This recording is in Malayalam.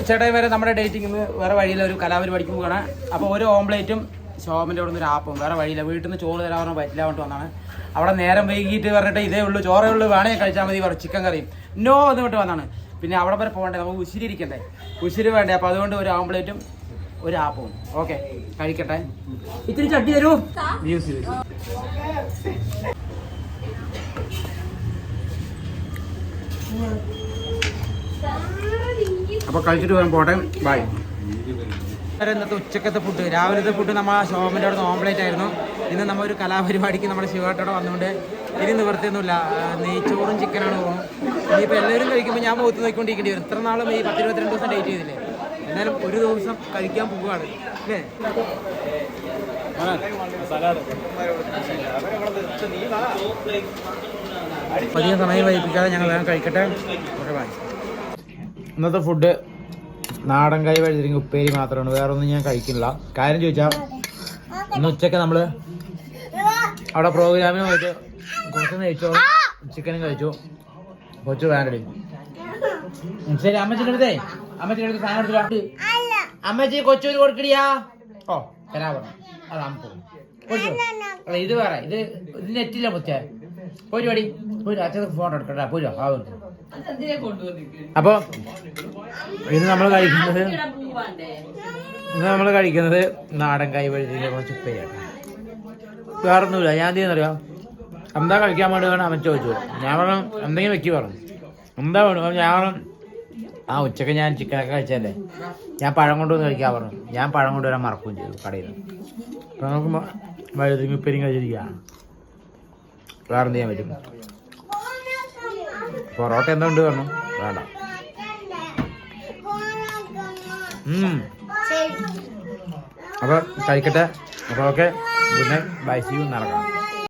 ഉച്ചടൈം വരെ നമ്മുടെ ഡേറ്റിംഗ് വേറെ വഴിയില്ല ഒരു കലാപരിപാടിക്ക് പോകണം അപ്പോൾ ഒരു ഓംപ്ലേറ്റും ശോഭന്റെ അവിടെ നിന്ന് ഒരു ആപ്പും വേറെ വഴിയില്ല. വീട്ടിൽ നിന്ന് ചോറ് തരാൻ പറ്റില്ല കൊണ്ട് വന്നാണ്. അവിടെ നേരം വൈകിട്ട് പറഞ്ഞിട്ട് ഇതേ ഉള്ളൂ ചോറേ ഉള്ളൂ വേണേ കഴിച്ചാൽ മതി പറഞ്ഞു ചിക്കൻ കറിയും. നോ എന്ന് വിട്ട് വന്നാണ്. പിന്നെ അവിടെ വരെ പോകണ്ടേ? നമുക്ക് ഉശിരി ഇരിക്കണ്ടേ? ഉശിരി വേണ്ടേ? അപ്പോൾ അതുകൊണ്ട് ഒരു ഓംപ്ലേറ്റും ഒരു ആപ്പും. ഓക്കെ കഴിക്കട്ടെ. ഇത്തിരി ചട്ടി തരൂ. മ്യൂസ് അപ്പോൾ കഴിച്ചിട്ട് വരാൻ പോട്ടെ. ബൈ ഇന്നത്തെ ഉച്ചക്കത്തെ ഫുഡ് രാവിലത്തെ ഫുഡ് നമ്മൾ ആ ശോഭന്റെ അവിടെ നിന്ന് ഓംപ്ലേറ്റ് ആയിരുന്നു. ഇന്ന് നമ്മൾ ഒരു കലാപരിപാടിക്ക് നമ്മുടെ ശിവാട്ടോടെ വന്നുകൊണ്ട് ഇനി നിവർത്തിയൊന്നുമില്ല. ആ, നെയ്ച്ചോറും ചിക്കനാണ് പോകും. ഇനിയിപ്പോൾ എല്ലാവരും കഴിക്കുമ്പോൾ ഞാൻ മുഖത്ത് നോക്കിക്കൊണ്ടിരിക്കേണ്ടി വരും. ഇത്ര നാളും ഈ പത്ത് ഇരുപത്തിരണ്ട് ദിവസം ഡേറ്റ് ചെയ്തില്ലേ? എന്നാലും ഒരു ദിവസം കഴിക്കാൻ പോവുകയാണ്. അല്ലേ? അധികം സമയം വൈകിപ്പിക്കാതെ ഞങ്ങൾ വേഗം കഴിക്കട്ടെ. ഓക്കെ ബൈ ഇന്നത്തെ ഫുഡ് നാടൻ കൈ വഴുതിരിങ്ങ ഉപ്പേരി മാത്രമാണ്. വേറെ ഒന്നും ഞാൻ കഴിക്കില്ല. കാര്യം ചോദിച്ചാൽ ഇന്ന് ഉച്ചയ്ക്ക് നമ്മൾ അവിടെ പ്രോഗ്രാമിന് പോയിട്ട് കുറച്ച് നെയ്ച്ചോറും ചിക്കനും കഴിച്ചു. കൊച്ചു വേണ്ടടി ശരി അമ്മച്ചിന്റെ അടുത്തേ അമ്മച്ചിന്റെ അടുത്ത് സാധനം എടുത്തില്ല അമ്മച്ചി കൊച്ചൂര് കൊടുക്കടിയാ? ഓ തരാ പറഞ്ഞു. അത് അമ്മ ഇത് വേറെ. ഇത് ഇത് നെറ്റില്ല മുത്തേ പോയി പടി പോയി അച്ഛൻ ഫോട്ടോ എടുക്കട്ടെ പോയി ആ കൊടുത്തു ഇന്ന് ഇത് നമ്മൾ കഴിക്കുന്നത് ഇന്ന് നമ്മൾ കഴിക്കുന്നത് നാടൻ കൈ വഴുതിയിലെ കുറച്ച് ഉപ്പേരിയാണ്. വേറെ ഒന്നുമില്ല ഞാൻ എന്ത് ചെയ്യുന്നറിയാം? എന്താ കഴിക്കാൻ വേണ്ടി വേണം അമ്മ ചോദിച്ചു. ഞാൻ പറഞ്ഞു എന്തെങ്കിലും വെക്കി പറഞ്ഞു. എന്താ വേണം ഞാൻ പറഞ്ഞു ആ ഉച്ചയ്ക്ക് ഞാൻ ചിക്കനൊക്കെ കഴിച്ചല്ലേ ഞാൻ പഴം കൊണ്ടുവന്ന് കഴിക്കാൻ പറഞ്ഞു. ഞാൻ പഴം കൊണ്ടുവരാൻ മറക്കുകയും ചെയ്തു കടയിൽ നിന്ന്. അപ്പോൾ നമുക്ക് വഴുതിങ്ങി ഉപ്പേരിയും കഴിച്ചിരിക്കുകയാണ്. വേറെ എന്ത് ചെയ്യാൻ പറ്റും? പൊറോട്ട എന്താ ഉണ്ട് പറഞ്ഞു? വേണ്ട. അപ്പൊ കഴിക്കട്ടെ. അപ്പൊ okay. Good night. Bye. See you നടക്കണം.